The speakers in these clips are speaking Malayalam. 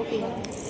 Okay.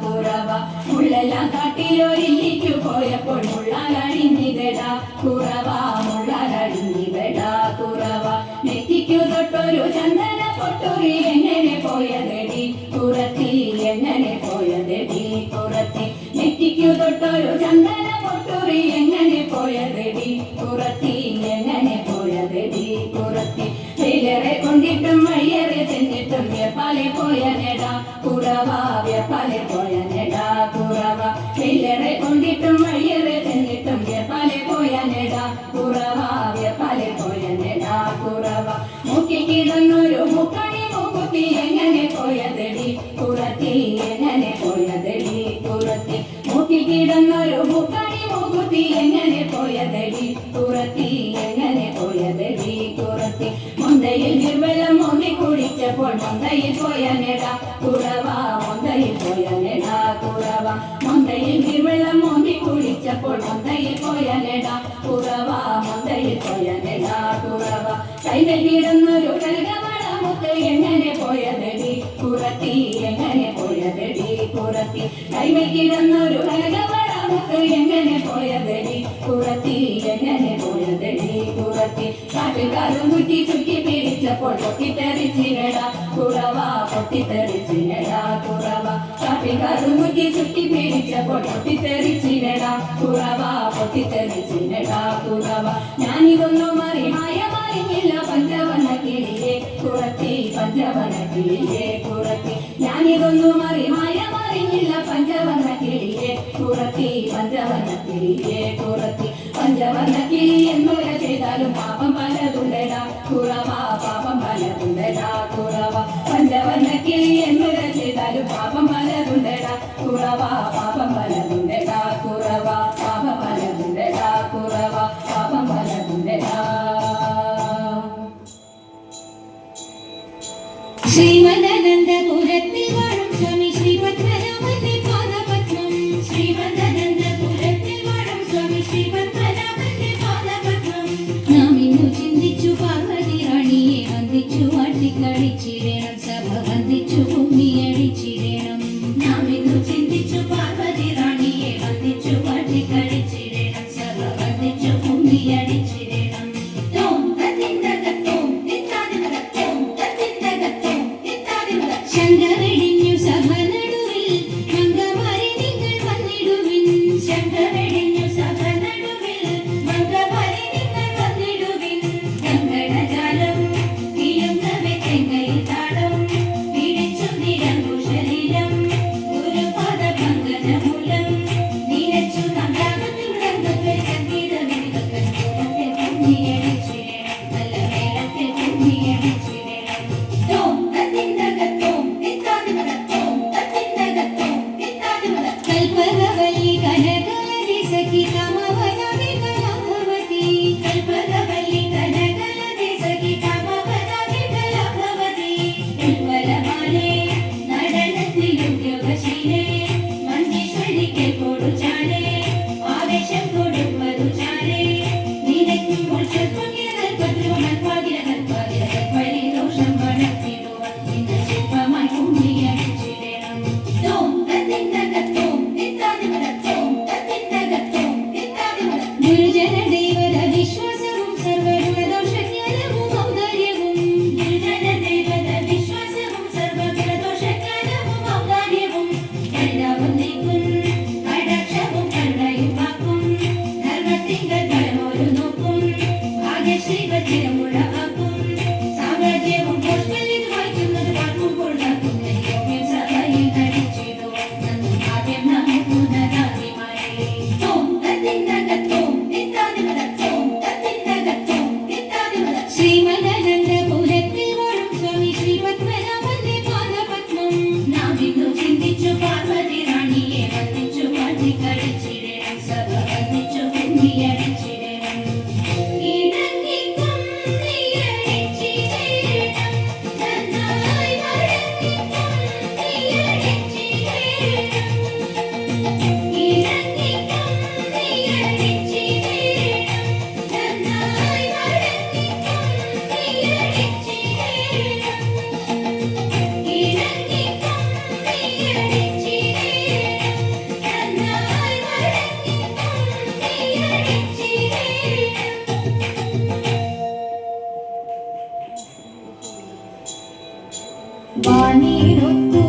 പുറവ ഉള്ളെല്ലാം കാട്ടിലൊരില്ലിക്കു പോയപ്പോൾ ಹುಟ್ಟಿದನ್ನೂರು ಮುಖಣಿ ಮುಕ್ಕುತಿ ಎಣ್ಣನೆ ಕೊಯ್ಯದಡಿ ಕುರತಿ ಎಣ್ಣನೆ ಕೊಯ್ಯದಡಿ ಕುರತಿ ಮುಟ್ಟಿದನ್ನೂರು ಮುಖಣಿ ಮುಕ್ಕುತಿ ಎಣ್ಣನೆ ಕೊಯ್ಯದಡಿ ಕುರತಿ എങ്ങനെ പോയത് ഈ കുറത്തി മുന്തയിൽ നിർബലം മുങ്ങി കുടിച്ചപ്പോൾ മുന്തയിൽ പോയ നെട കുറവ മുന്തയിൽ പോയ നെട മുന്തയിൽ നിർബലം മുങ്ങി കുടിച്ചപ്പോൾ മുന്തയിൽ പോയ നെട മുന്തയിൽ പോയ കൈതലിടുന്നൊരു കനകമണമുത്ത് ചുറ്റി പിടിച്ചപ്പോൾ പൊട്ടിത്തെറിച്ചിട കുറവാ പൊട്ടിത്തെറിച്ചിനടാ കുറവാ കറുമുറ്റി ചുറ്റി പിടിച്ചപ്പോൾ കുറവാ കുറവ പൊട്ടിത്തെറിച്ചിരടാ കുറവ. ഞാനിതൊന്നും അറിമായ പറയുന്നില്ല പഞ്ചവന കിളിയെ കുറത്തി പഞ്ചവന കിളിയെ കുറത്തി ഞാനിതൊന്നും അറിമായ പറയുന്നില്ല പഞ്ചവന കിളിയെ കുറത്തി പഞ്ചവന കിളിയെ കുറത്തി പഞ്ചവന കിളി എന്നൊരു ചെയ്താലും പാപം പലതുണ്ടടാ കുറവ പാപം Yeah. quitamos. Thank you. வாணிருத்து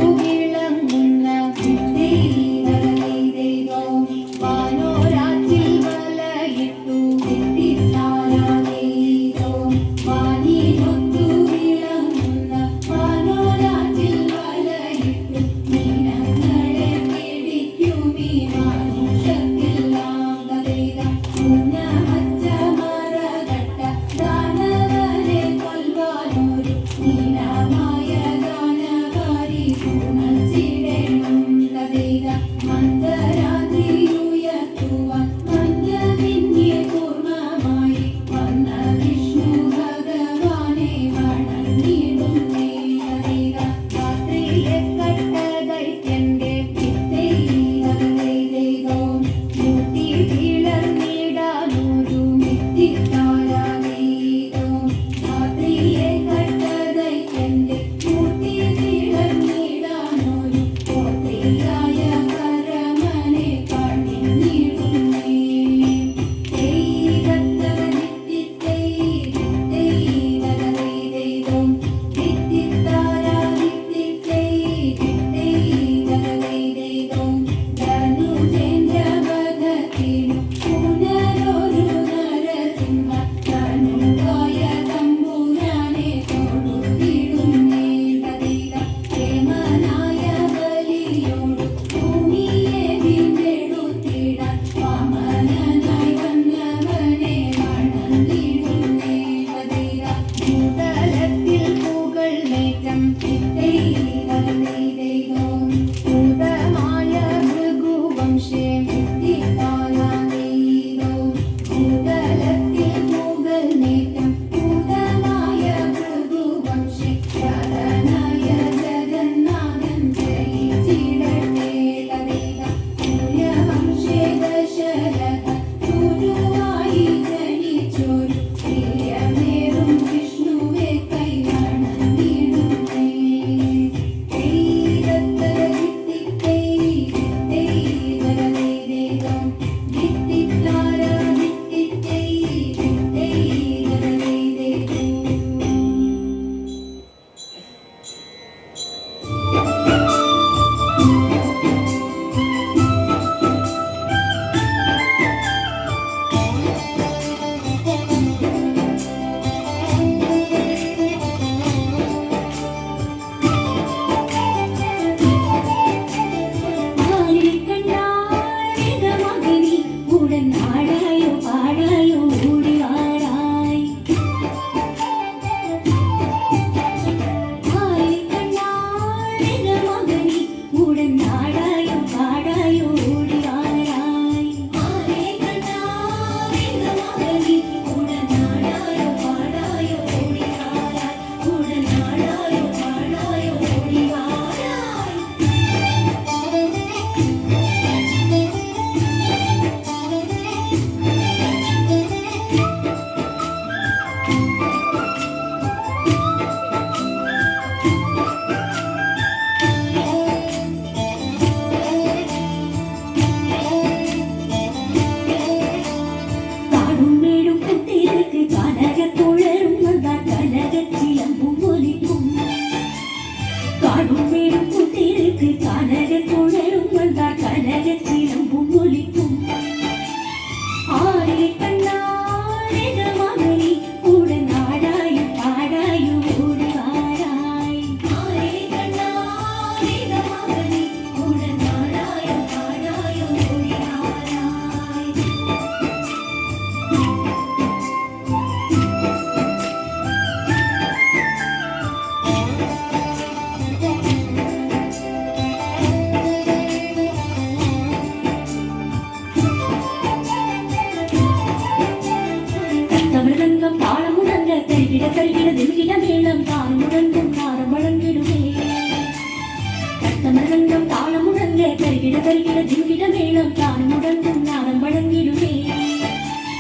நடனம் தாளம் முடங்க கருகிட கருகிட ஜிங்கிட மேளம் தானம் முடங்கும் நாணம் வழங்கிடுமே.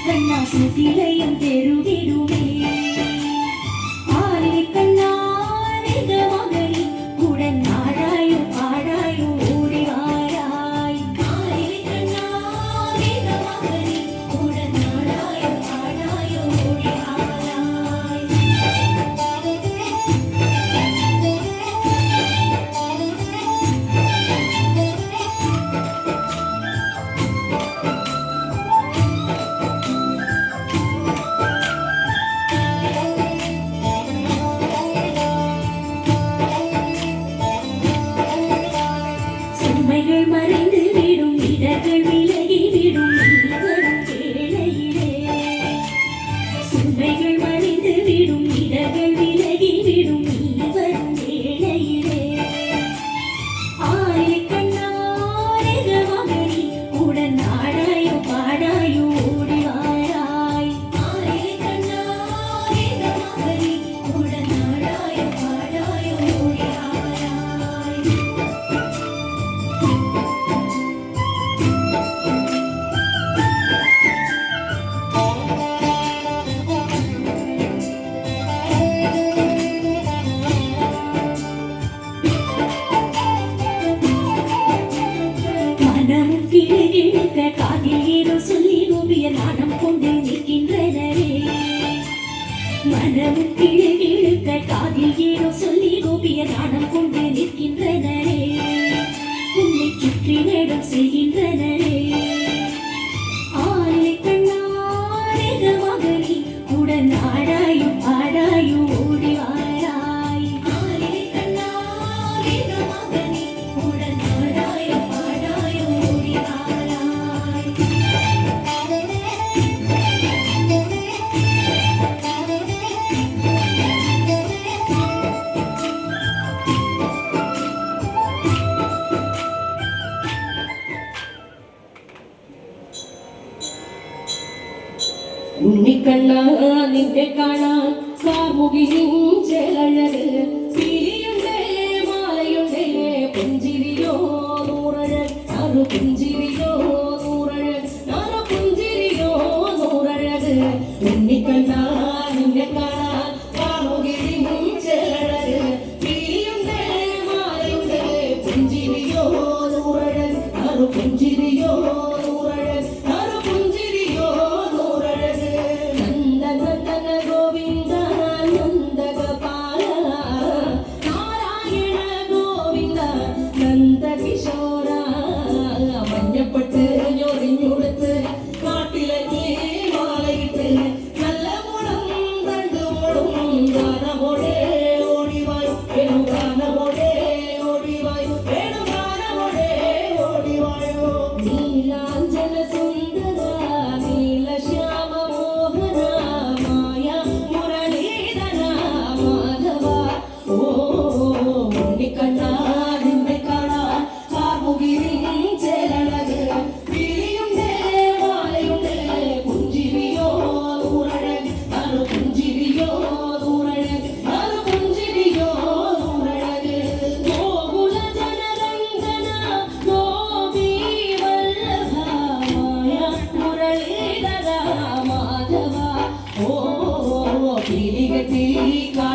கண்ணா சுத்திலையும் தெருகிடுமே You need to Nikana കിളികെട്ടി കാട്ടിലെല്ലാം